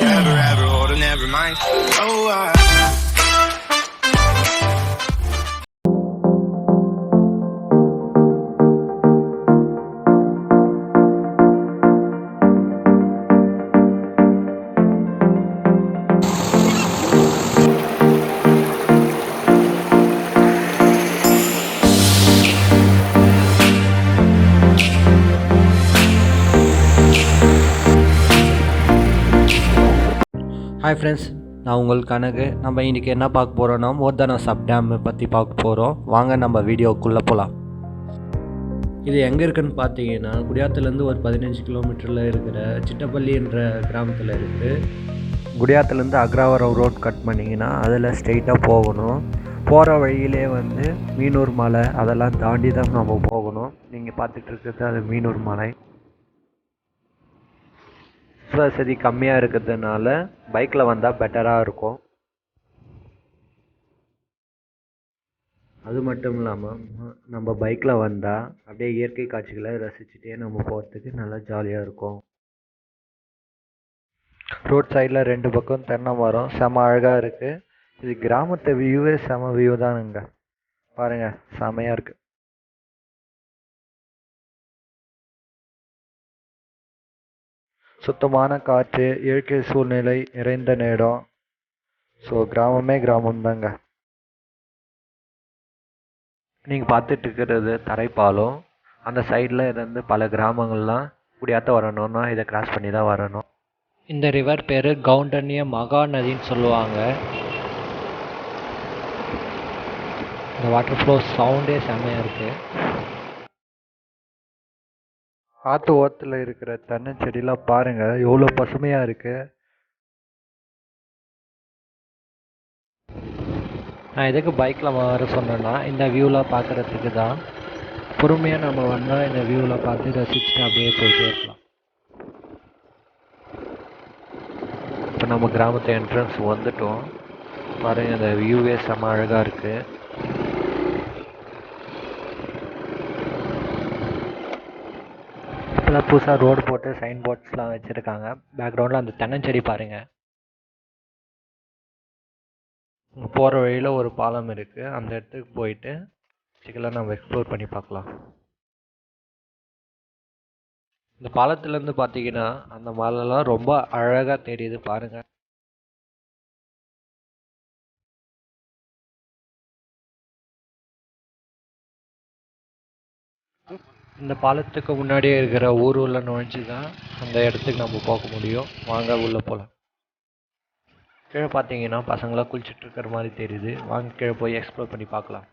Never ever hold never mind. Oh, I. Hi friends நான் உங்கள் கணக்கு நம்ம இன்றைக்கி என்ன பார்க்க போகிறோன்னா மோர்தானா சப் டேம் பற்றி பார்க்க போகிறோம் வாங்க நம்ம வீடியோக்குள்ளே போகலாம் இது எங்கே இருக்குன்னு பார்த்தீங்கன்னா குடியாத்துலேருந்து ஒரு பதினஞ்சு கிலோமீட்டரில் இருக்கிற சிட்டப்பள்ளி என்ற கிராமத்தில் இருக்குது குடியாத்துலேருந்து அக்ராவரம் ரோட் கட் பண்ணிங்கன்னா அதில் ஸ்ட்ரெயிட்டாக போகணும். போகிற வழியிலே வந்து மீனூர் மலை அதெல்லாம் தாண்டி தான் நம்ம போகணும். நீங்கள் பார்த்துட்டு இருக்கிறது அது மீனூர் மலை. பஸ் வசதி கம்மியாக இருக்கிறதுனால பைக்கில் வந்தால் பெட்டராக இருக்கும். அது மட்டும் இல்லாமல் நம்ம பைக்கில் வந்தால் அப்படியே இயற்கை காட்சிகளை ரசிச்சுட்டே நம்ம போகிறதுக்கு நல்லா ஜாலியாக இருக்கும். ரோட் சைடில் ரெண்டு பக்கம் தென்னை மரம் செம அழகாக இருக்குது இது கிராமத்து வியூவே செம வியூ தானுங்க. பாருங்கள் செமையாக இருக்குது சுத்தமான காற்று இயற்கை சூழ்நிலை நிறைந்த நேரம். ஸோ கிராமமே கிராமம் தாங்க நீங்கள் பார்த்துட்டு இருக்கிறது தரைப்பாலம். அந்த சைடில் இருந்து பல கிராமங்கள்லாம் குடியாத்த வரணும்னா இதை கிராஸ் பண்ணி தான் வரணும். இந்த ரிவர் பேர் கவுண்டன்ய மகா நதின்னு சொல்லுவாங்க. இந்த வாட்டர் ஃப்ளோ சவுண்டே செம்மையாக இருக்குது ஆற்று ஓரத்தில் இருக்கிற தென்னை செடியெலாம் பாருங்கள் எவ்வளோ பசுமையாக இருக்கு. நான் எதுக்கு பைக்கில் வர சொன்னேன்னா இந்த வியூலாம் பார்க்குறதுக்கு தான். பொறுமையாக நம்ம வந்தால் இந்த வியூவில் பார்த்து ரசிச்சுட்டு அப்படியே போயிட்டே இருக்கலாம். இப்போ நம்ம கிராமத்து என்ட்ரன்ஸ் வந்துட்டோம். பாருங்கள் இந்த வியூவே செம்ம அழகாக இருக்குது இப்போதான் புதுசாக ரோடு போட்டு சைன் போர்ட்ஸ்லாம் வச்சுருக்காங்க. பேக்ரவுண்டில் அந்த தென்னஞ்செடி பாருங்கள் போகிற வழியில் ஒரு பாலம் இருக்குது அந்த இடத்துக்கு போயிட்டு சிக்கலாக நம்ம எக்ஸ்ப்ளோர் பண்ணி பார்க்கலாம். இந்த பாலத்துலேருந்து பார்த்தீங்கன்னா அந்த மலைலாம் ரொம்ப அழகாக தெரியுது பாருங்கள் இந்த பாலத்துக்கு முன்னாடியே இருக்கிற ஊர் உள்ள நுழைஞ்சு தான் அந்த இடத்துக்கு நம்ம போக முடியும். வாங்க உள்ளே போகலாம் கீழே பார்த்தீங்கன்னா பசங்களாம் குளிச்சுட்டு இருக்கிற மாதிரி தெரியுது. வாங்க கீழே போய் எக்ஸ்ப்ளோர் பண்ணி பார்க்கலாம்.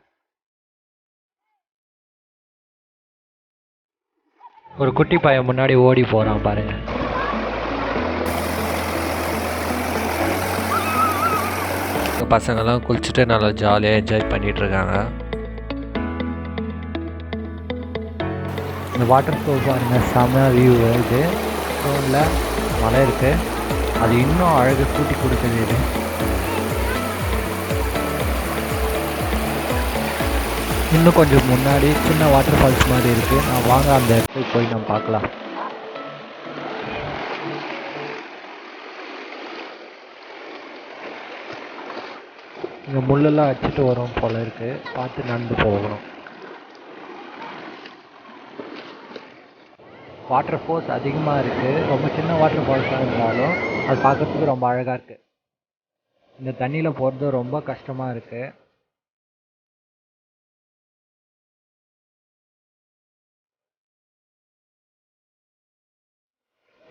ஒரு குட்டி பையன் முன்னாடி ஓடி போகிறான் பாருங்க. பசங்கள்லாம் குளிச்சுட்டு நல்லா ஜாலியாக என்ஜாய் பண்ணிகிட்ருக்காங்க இந்த வாட்டர் ஃப்ளோ பாருங்கள் செம வியூ இது ஸ்டோனில் மலை இருக்குது அது இன்னும் அழகு கூட்டி கொடுக்குது இது. இன்னும் கொஞ்சம் முன்னாடி சின்ன வாட்டர் ஃபால்ஸ் மாதிரி இருக்குது நான் வாங்க அந்த இடத்துக்கு போய் நம்ம பார்க்கலாம். இங்கே முள்ளெல்லாம் வச்சுட்டு வரும் போல இருக்குது பார்த்து நடந்து போகணும். வாட்டர் ஃபோர்ஸ் அதிகமாக இருக்குது ரொம்ப சின்ன வாட்டர் ஃபால்ஸாக இருந்தாலும் அது பார்க்கறதுக்கு ரொம்ப அழகாக இருக்குது இந்த தண்ணியில் போகிறது ரொம்ப கஷ்டமாக இருக்குது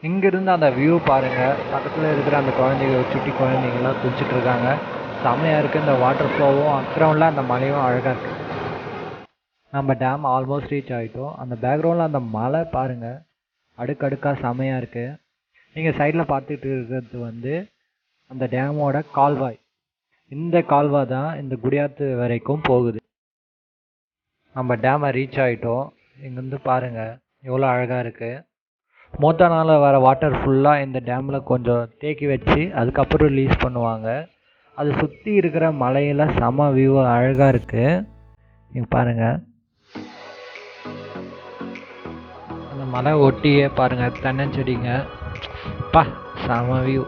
இங்கிருந்து அந்த வியூ பாருங்கள் பக்கத்தில் இருக்கிற அந்த குழந்தைங்க சுட்டி குழந்தைங்கள்லாம் குளிச்சுட்டு இருக்காங்க. செமையாக இருக்குது இந்த வாட்டர் ஃப்ளோவும் அக்ரவுண்டில் அந்த மலையும் அழகாக இருக்குது நம்ம டேம் ஆல்மோஸ்ட் ரீச் ஆகிட்டோம் அந்த பேக்ரவுண்டில் அந்த மலை பாருங்கள் அடுக்கடுக்காக செமையாக இருக்குது நீங்கள் சைடில் பார்த்துட்டு இருக்கிறது வந்து அந்த டேமோட கால்வாய். இந்த கால்வாய் தான் இந்த குடியாத்து வரைக்கும் போகுது. நம்ம டேமை ரீச் ஆகிட்டோம் இங்கேருந்து பாருங்கள் எவ்வளோ அழகாக இருக்குது மோத்தானால வர வாட்டர் ஃபுல்லாக இந்த டேமில் கொஞ்சம் தேக்கி வச்சு அதுக்கப்புறம் ரிலீஸ் பண்ணுவாங்க. அது சுற்றி இருக்கிற மலையில் செம வியூ அழகாக இருக்குது நீங்கள் பாருங்கள் மலை ஒட்டியே பாருங்க தென்னஞ்செடிங்க. பா செம வியூ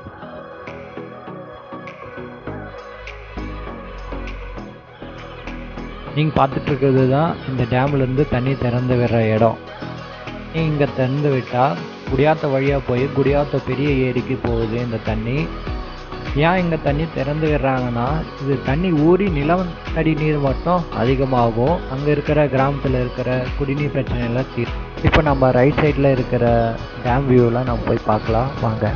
நீங்க பார்த்துட்டு இருக்கிறது தான் இந்த டேம்ல இருந்து தண்ணி திறந்து விடுற இடம். இங்கே திறந்து விட்டால் குடியாத்த வழியா போய் குடியாத்த பெரிய ஏரிக்கு போகுது இந்த தண்ணி. ஏன் இங்கே தண்ணி திறந்து விடுறாங்கன்னா இது தண்ணி ஊறி நிலத்தடி நீர் மட்டும் அதிகமாகும். அங்கே இருக்கிற கிராமத்தில் இருக்கிற குடிநீர் பிரச்சனையெல்லாம் தீர்க்கும் இப்போ நம்ம ரைட் சைடில் இருக்கிற டேம் வியூலாம் நம்ம போய் பார்க்கலாம். வாங்க.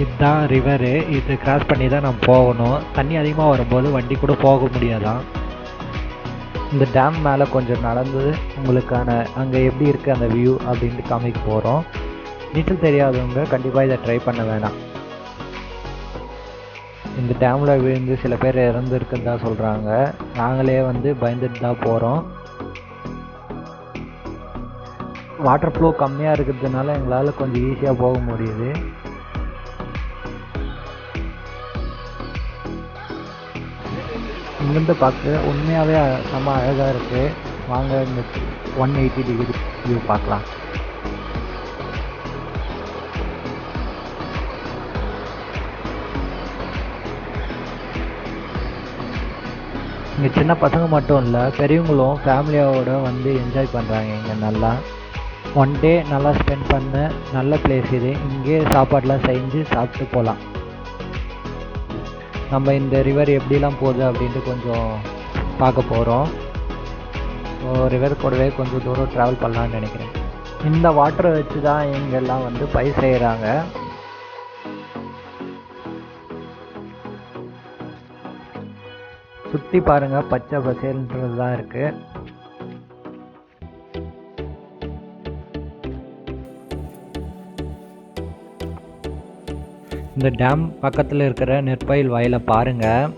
இதுதான் ரிவரு இது கிராஸ் பண்ணி தான் நம்ம போகணும். தண்ணி அதிகமாக வரும்போது வண்டி கூட போக முடியாதான். இந்த டேம் மேலே கொஞ்சம் நடந்து உங்களுக்கான அங்கே எப்படி இருக்குது அந்த வியூ அப்படின்ட்டு காமிக்க போகிறோம் நீச்சல் தெரியாதவங்க கண்டிப்பாக இதை ட்ரை பண்ண வேணாம். இந்த டேமில் விழுந்து சில பேர் இறந்துருக்குன்னு தான் சொல்கிறாங்க நாங்களே வந்து பயந்துட்டு தான் போகிறோம் வாட்டர் ஃப்ளோ கம்மியாக இருக்கிறதுனால எங்களால் கொஞ்சம் ஈஸியாக போக முடியுது. இங்கேருந்து பார்க்க உண்மையாகவே செம்ம அழகாக இருக்குது வாங்க இந்த ஒன் எயிட்டி டிகிரி வியூ பார்க்கலாம். இங்கே சின்ன பசங்க மட்டும் இல்லை பெரியவங்களும் ஃபேமிலியோட வந்து என்ஜாய் பண்ணுறாங்க இங்கே நல்லா. ஒன் டே நல்லா ஸ்பெண்ட் பண்ண நல்ல பிளேஸ் இது இங்கே சாப்பாடெலாம் செஞ்சு சாப்பிட்டு போகலாம் நம்ம இந்த ரிவர் எப்படிலாம் போகுது அப்படின்ட்டு கொஞ்சம் பார்க்க போகிறோம் ஸோ ரிவர் கூடவே கொஞ்சம் தூரம் ட்ராவல் பண்ணலான்னு நினைக்கிறேன். இந்த வாட்டரை வச்சு தான் இங்கெல்லாம் வந்து பயிர் செய்கிறாங்க சுற்றி பாருங்கள் பச்சை பசேல்ன்றது தான் இருக்குது இந்த டேம் பக்கத்தில் இருக்கிற நெற்பயில் வயலை பாருங்கள்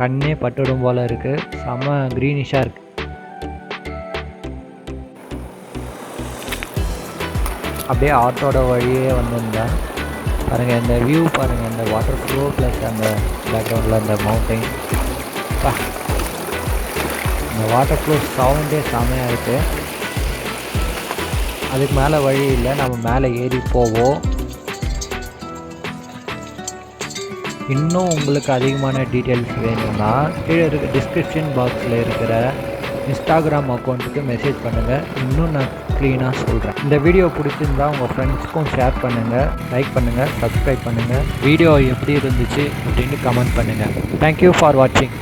கண்ணே பட்டுடும் போல இருக்கு. செம க்ரீனிஷாக இருக்கு. அப்படியே ஆட்டோட வழியே வந்திருந்தேன். பாருங்கள் இந்த வியூ பாருங்கள் இந்த வாட்டர் ஃப்ளோ ப்ளஸ் அந்த பேக்ரவுண்டில் அந்த மவுண்டைன் இந்த வாட்டர் ஃப்ளோ சவுண்டே செமையாக இருக்குது அதுக்கு மேலே வழி இல்லை நம்ம மேலே ஏறி போவோம். இன்னும் உங்களுக்கு அதிகமான டீட்டெயில்ஸ் வேணும்னா கீழே இருக்க டிஸ்கிரிப்ஷன் பாக்ஸில் இருக்கிற இன்ஸ்டாகிராம் அக்கௌண்ட்டுக்கு மெசேஜ் பண்ணுங்கள் இன்னும் நான் க்ளீனாக சொல்கிறேன் இந்த வீடியோ பிடிச்சிருந்தா உங்கள் ஃப்ரெண்ட்ஸ்க்கும் ஷேர் பண்ணுங்கள் லைக் பண்ணுங்கள் சப்ஸ்கிரைப் பண்ணுங்கள் வீடியோ எப்படி இருந்துச்சு அப்படின்னு கமெண்ட் பண்ணுங்கள் தேங்க்யூ ஃபார் வாட்சிங்